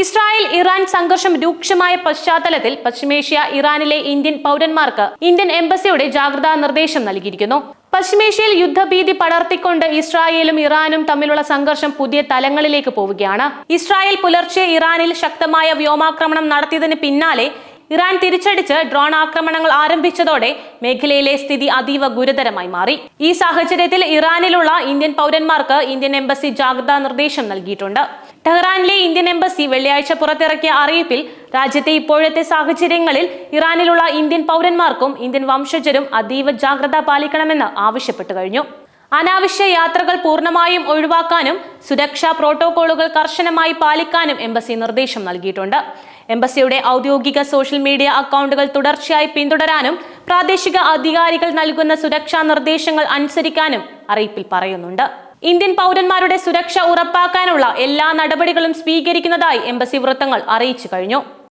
Israel Iran സംഘർഷം രൂക്ഷമായ പശ്ചാത്തലത്തിൽ പശ്ചിമേഷ്യ ഇറാനിലെ ഇന്ത്യൻ പൗരന്മാർക്ക് ഇന്ത്യൻ എംബസിയുടെ ജാഗ്രതാ നിർദ്ദേശം നൽകിയിരിക്കുന്നു. പശ്ചിമേഷ്യയിൽ യുദ്ധഭീതി പടർത്തിക്കൊണ്ട് ഇസ്രായേലും ഇറാനും തമ്മിലുള്ള സംഘർഷം പുതിയ തലങ്ങളിലേക്ക് പോവുകയാണ്. ഇസ്രായേൽ പുലർച്ചെ ഇറാനിൽ ശക്തമായ വ്യോമാക്രമണം നടത്തിയതിന് പിന്നാലെ ഇറാൻ തിരിച്ചടിച്ച് ഡ്രോൺ ആക്രമണങ്ങൾ ആരംഭിച്ചതോടെ മേഖലയിലെ സ്ഥിതി അതീവ ഗുരുതരമായി മാറി. ഈ സാഹചര്യത്തിൽ ഇറാനിലുള്ള ഇന്ത്യൻ പൗരന്മാർക്ക് ഇന്ത്യൻ എംബസി ജാഗ്രതാ നിർദ്ദേശം നൽകിയിട്ടുണ്ട്. ടെഹ്റാനിലെ ഇന്ത്യൻ എംബസി വെള്ളിയാഴ്ച പുറത്തിറക്കിയ അറിയിപ്പിൽ രാജ്യത്തെ ഇപ്പോഴത്തെ സാഹചര്യങ്ങളിൽ ഇറാനിലുള്ള ഇന്ത്യൻ പൗരന്മാർക്കും ഇന്ത്യൻ വംശജരും അതീവ ജാഗ്രത പാലിക്കണമെന്ന് ആവശ്യപ്പെട്ടു കഴിഞ്ഞു. അനാവശ്യ യാത്രകൾ പൂർണമായും ഒഴിവാക്കാനും സുരക്ഷാ പ്രോട്ടോകോളുകൾ കർശനമായി പാലിക്കാനും എംബസി നിർദ്ദേശം നൽകിയിട്ടുണ്ട്. എംബസിയുടെ ഔദ്യോഗിക സോഷ്യൽ മീഡിയ അക്കൗണ്ടുകൾ തുടർച്ചയായി പിന്തുടരാനും പ്രാദേശിക അധികാരികൾ നൽകുന്ന സുരക്ഷാ നിർദ്ദേശങ്ങൾ അനുസരിക്കാനും അറിയിപ്പിൽ പറയുന്നുണ്ട്. ഇന്ത്യൻ പൗരന്മാരുടെ സുരക്ഷ ഉറപ്പാക്കാനുള്ള എല്ലാ നടപടികളും സ്വീകരിക്കുന്നതായി എംബസി വൃത്തങ്ങൾ അറിയിച്ചു കഴിഞ്ഞു.